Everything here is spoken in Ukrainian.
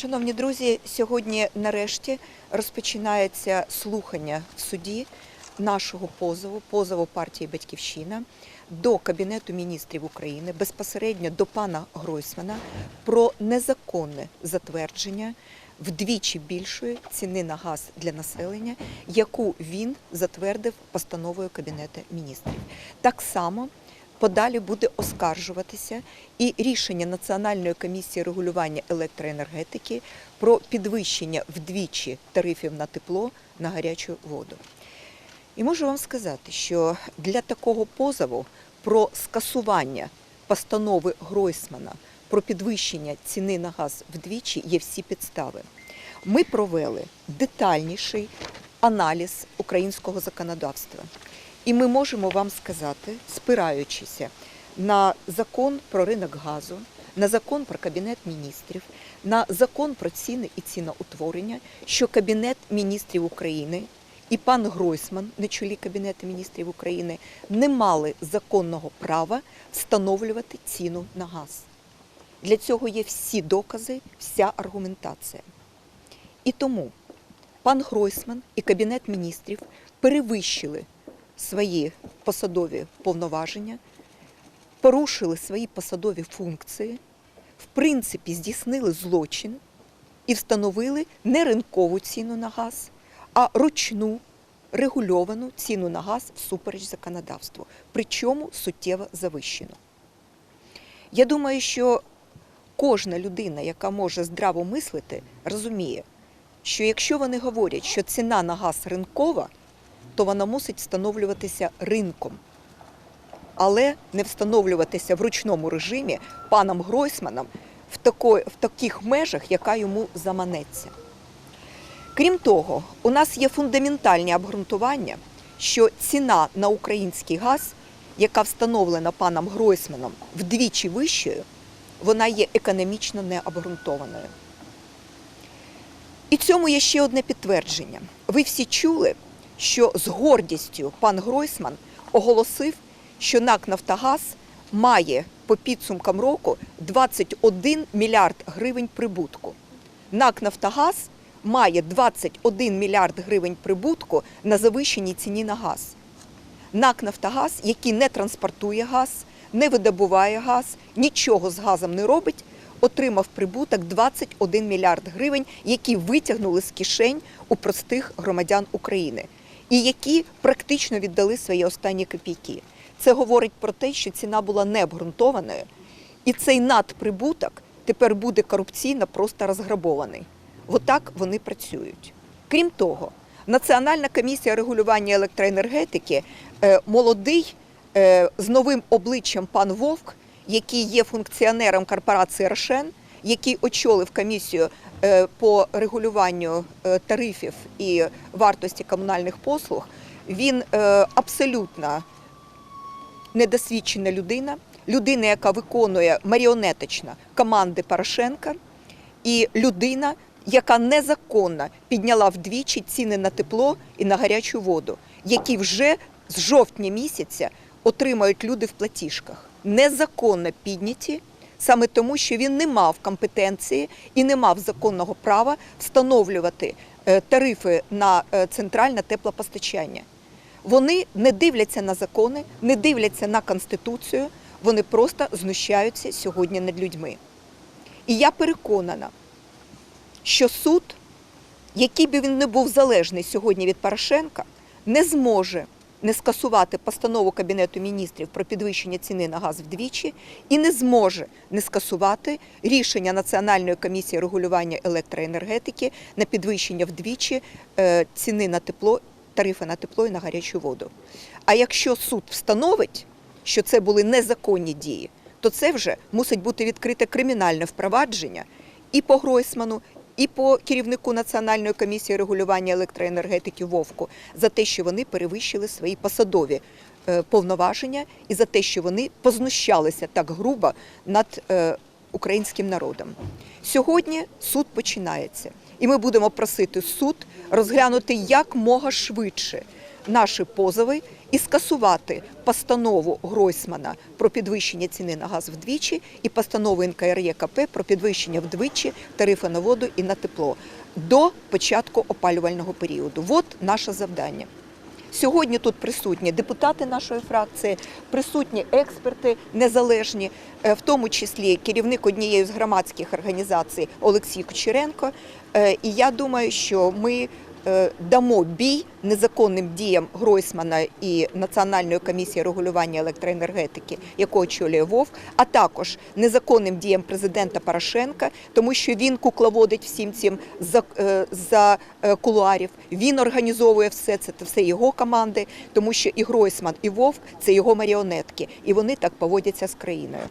Шановні друзі, сьогодні нарешті розпочинається слухання в суді нашого позову, позову партії Батьківщина до Кабінету міністрів України безпосередньо до пана Гройсмана про незаконне затвердження вдвічі більшої ціни на газ для населення, яку він затвердив постановою Кабінету міністрів. Так само подалі буде оскаржуватися і рішення Національної комісії регулювання електроенергетики про підвищення вдвічі тарифів на тепло на гарячу воду. І можу вам сказати, що для такого позову про скасування постанови Гройсмана про підвищення ціни на газ вдвічі є всі підстави. Ми провели детальніший аналіз українського законодавства. І ми можемо вам сказати, спираючися на закон про ринок газу, на закон про кабінет міністрів, на закон про ціни і ціноутворення, що Кабінет міністрів України і пан Гройсман на чолі Кабінету міністрів України не мали законного права встановлювати ціну на газ. Для цього є всі докази, вся аргументація. І тому пан Гройсман і Кабінет міністрів перевищили свої посадові повноваження, порушили свої посадові функції, в принципі, здійснили злочин і встановили не ринкову ціну на газ, а ручну регульовану ціну на газ всупереч законодавству, причому суттєво завищену. Я думаю, що кожна людина, яка може здраво мислити, розуміє, що якщо вони говорять, що ціна на газ ринкова, то вона мусить встановлюватися ринком, але не встановлюватися в ручному режимі паном Гройсманом в, такої, в таких межах, яка йому заманеться. Крім того, у нас є фундаментальні обґрунтування, що ціна на український газ, яка встановлена паном Гройсманом вдвічі вищою, вона є економічно необґрунтованою. І цьому є ще одне підтвердження. Ви всі чули, що з гордістю пан Гройсман оголосив, що НАК Нафтогаз має по підсумкам року 21 мільярд гривень прибутку. НАК Нафтогаз має 21 мільярд гривень прибутку на завищеній ціні на газ. НАК Нафтогаз, який не транспортує газ, не видобуває газ, нічого з газом не робить, отримав прибуток 21 мільярд гривень, які витягнули з кишень у простих громадян України, і які практично віддали свої останні копійки. Це говорить про те, що ціна була необґрунтованою, і цей надприбуток тепер буде корупційно просто розграбований. Отак вони працюють. Крім того, Національна комісія регулювання електроенергетики е, молодий е, з новим обличчям пан Вовк, який є функціонером корпорації Рошен, який очолив комісію е, по регулюванню е, тарифів і вартості комунальних послуг, він е, абсолютно недосвідчена людина, людина, яка виконує маріонеточно команди Порошенка, і людина, яка незаконно підняла вдвічі ціни на тепло і на гарячу воду, які вже з жовтня місяця отримають люди в платіжках. Незаконно підняті саме тому, що він не мав компетенції і не мав законного права встановлювати е, тарифи на е, центральне теплопостачання. Вони не дивляться на закони, не дивляться на конституцію, вони просто знущаються сьогодні над людьми. І я переконана, що суд, який би він не був залежний сьогодні від Порошенка, не зможе не скасувати постанову Кабінету міністрів про підвищення ціни на газ вдвічі і не зможе не скасувати рішення Національної комісії регулювання електроенергетики на підвищення вдвічі е, ціни на тепло, тарифи на тепло і на гарячу воду. А якщо суд встановить, що це були незаконні дії, то це вже мусить бути відкрите кримінальне впровадження і по Гройсману, і по керівнику Національної комісії регулювання електроенергетики Вовку за те, що вони перевищили свої посадові е, повноваження, і за те, що вони познущалися так грубо над е, українським народом. Сьогодні суд починається, і ми будемо просити суд розглянути як мога швидше наші позови і скасувати постанову Гройсмана про підвищення ціни на газ вдвічі і постанову НКРЄКП про підвищення вдвічі тарифу на воду і на тепло до початку опалювального періоду. От наше завдання. Сьогодні тут присутні депутати нашої фракції, присутні експерти незалежні, е, в тому числі керівник однієї з громадських організацій Олексій Кучеренко. Е, І я думаю, що ми дамо бій незаконним діям Гройсмана і Національної комісії регулювання електроенергетики, яку очолює Вовк, а також незаконним діям президента Порошенка, тому що він кукловодить всім цим за, е, за е, кулуарів. Він організовує все це, це все його команди, тому що і Гройсман, і Вовк це його маріонетки, і вони так поводяться з країною.